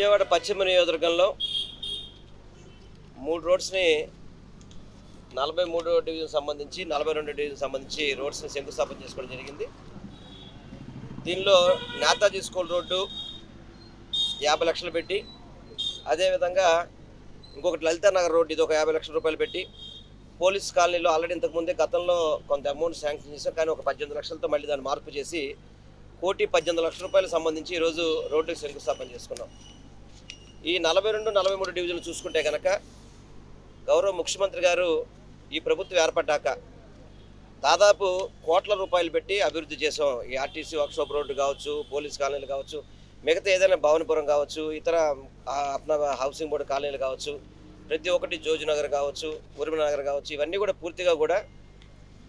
విజయవాడ పశ్చిమ నియోజకవర్గంలో మూడు రోడ్స్ని నలభై మూడు డివిజన్ సంబంధించి నలభై రెండు డివిజన్ సంబంధించి రోడ్స్ని శంకుస్థాపన చేసుకోవడం జరిగింది. దీనిలో నేతాజీ స్కూల్ రోడ్డు యాభై లక్షలు పెట్టి అదేవిధంగా ఇంకొకటి లలితా నగర్ రోడ్డు ఇది ఒక యాభై లక్షల రూపాయలు పెట్టి పోలీస్ కాలనీలో ఆల్రెడీ ఇంతకుముందే గతంలో కొంత అమౌంట్ శాంక్షన్ చేసాం కానీ ఒక పద్దెనిమిది లక్షలతో మళ్ళీ దాన్ని మార్పు చేసి కోటి పద్దెనిమిది లక్షల రూపాయలకు సంబంధించి ఈరోజు రోడ్డుకి శంకుస్థాపన చేసుకున్నాం. ఈ నలభై రెండు నలభై మూడు డివిజన్లు చూసుకుంటే కనుక గౌరవ ముఖ్యమంత్రి గారు ఈ ప్రభుత్వం ఏర్పడ్డాక దాదాపు కోట్ల రూపాయలు పెట్టి అభివృద్ధి చేసాం ఈ ఆర్టీసీ వర్క్షాప్ రోడ్డు కావచ్చు పోలీస్ కాలనీలు కావచ్చు మిగతా ఏదైనా భవనపురం కావచ్చు ఇతర అప్నా హౌసింగ్ బోర్డు కాలనీలు కావచ్చు ప్రతి ఒక్కటి జోజునగర్ కావచ్చు ఉరిమ నగర్ కావచ్చు ఇవన్నీ కూడా పూర్తిగా కూడా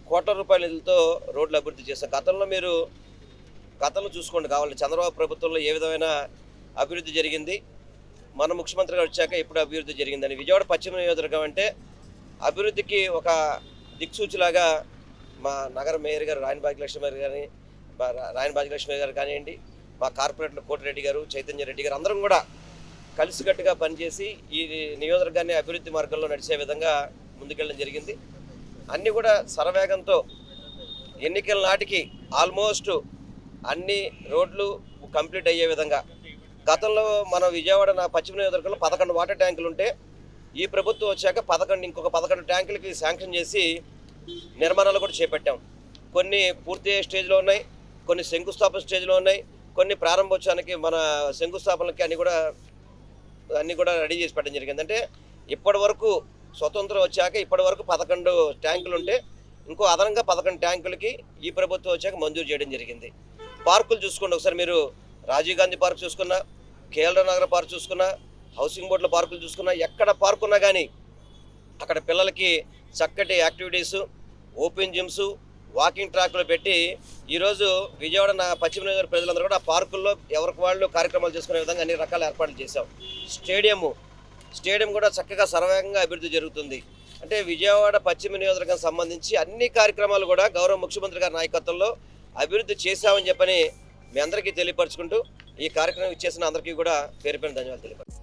కోట్ల రూపాయల నిధులతో రోడ్లు అభివృద్ధి చేస్తాం గతంలో మీరు గతంలో చూసుకోండి కావాలి చంద్రబాబు ప్రభుత్వంలో ఏ విధమైన అభివృద్ధి జరిగింది? మన ముఖ్యమంత్రిగా వచ్చాక ఇప్పుడు అభివృద్ధి జరిగిందని. విజయవాడ పశ్చిమ నియోజకవర్గం అంటే అభివృద్ధికి ఒక దిక్సూచిలాగా మా నగర మేయర్ గారు రాయన భాగ్యలక్ష్మి గారు కానీ మా రా- రాయన భాగ్యలక్ష్మి గారు కానివ్వండి మా కార్పొరేటర్ కోటిరెడ్డి గారు చైతన్య రెడ్డి గారు అందరం కూడా కలిసికట్టుగా పనిచేసి ఈ నియోజకవర్గాన్ని అభివృద్ధి మార్గంలో నడిచే విధంగా ముందుకెళ్ళడం జరిగింది. అన్నీ కూడా సరవేగంతో ఎన్నికల నాటికి ఆల్మోస్ట్ అన్ని రోడ్లు కంప్లీట్ అయ్యే విధంగా గతంలో మన విజయవాడ నా పశ్చిమ నియోజకవర్గంలో పదకొండు వాటర్ ట్యాంకులు ఉంటే ఈ ప్రభుత్వం వచ్చాక పదకొండు ఇంకొక పదకొండు ట్యాంకులకి శాంక్షన్ చేసి నిర్మాణాలు కూడా చేపట్టాం. కొన్ని పూర్తి అయ్యే స్టేజ్లో ఉన్నాయి కొన్ని శంకుస్థాపన స్టేజ్లో ఉన్నాయి కొన్ని ప్రారంభోత్సవానికి మన శంకుస్థాపనలకి అన్నీ కూడా అన్నీ కూడా రెడీ చేసి పెట్టడం జరిగింది. అంటే ఇప్పటి వరకు స్వతంత్రం వచ్చాక ఇప్పటి వరకు పదకొండు ట్యాంకులు ఉంటే ఇంకో అదనంగా పదకొండు ట్యాంకులకి ఈ ప్రభుత్వం వచ్చాక మంజూరు చేయడం జరిగింది. పార్కులు చూసుకోండి ఒకసారి మీరు. రాజీవ్ గాంధీ పార్క్ చూసుకున్నా కేఎల్ నగర్ పార్క్ చూసుకున్నా హౌసింగ్ బోర్డుల పార్కులు చూసుకున్నా ఎక్కడ పార్క్ ఉన్నా కానీ అక్కడ పిల్లలకి చక్కటి యాక్టివిటీస్ ఓపెన్ జిమ్స్ వాకింగ్ ట్రాక్లు పెట్టి ఈరోజు విజయవాడ నా పశ్చిమ గోదావరి ప్రజలందరూ కూడా ఆ పార్కుల్లో ఎవరికి వాళ్ళు కార్యక్రమాలు చేసుకునే విధంగా అన్ని రకాల ఏర్పాట్లు చేశాం. స్టేడియము స్టేడియం కూడా చక్కగా సర్వేగంగా అభివృద్ధి జరుగుతుంది. అంటే విజయవాడ పశ్చిమ నియోజకవర్గం సంబంధించి అన్ని కార్యక్రమాలు కూడా గౌరవ ముఖ్యమంత్రి గారి నాయకత్వంలో అభివృద్ధి చేశామని చెప్పని మీ అందరికీ తెలియపరచుకుంటూ ఈ కార్యక్రమం ఇచ్చేసిన అందరికీ కూడా పేరు పేరు ధన్యవాదాలు తెలియపరచు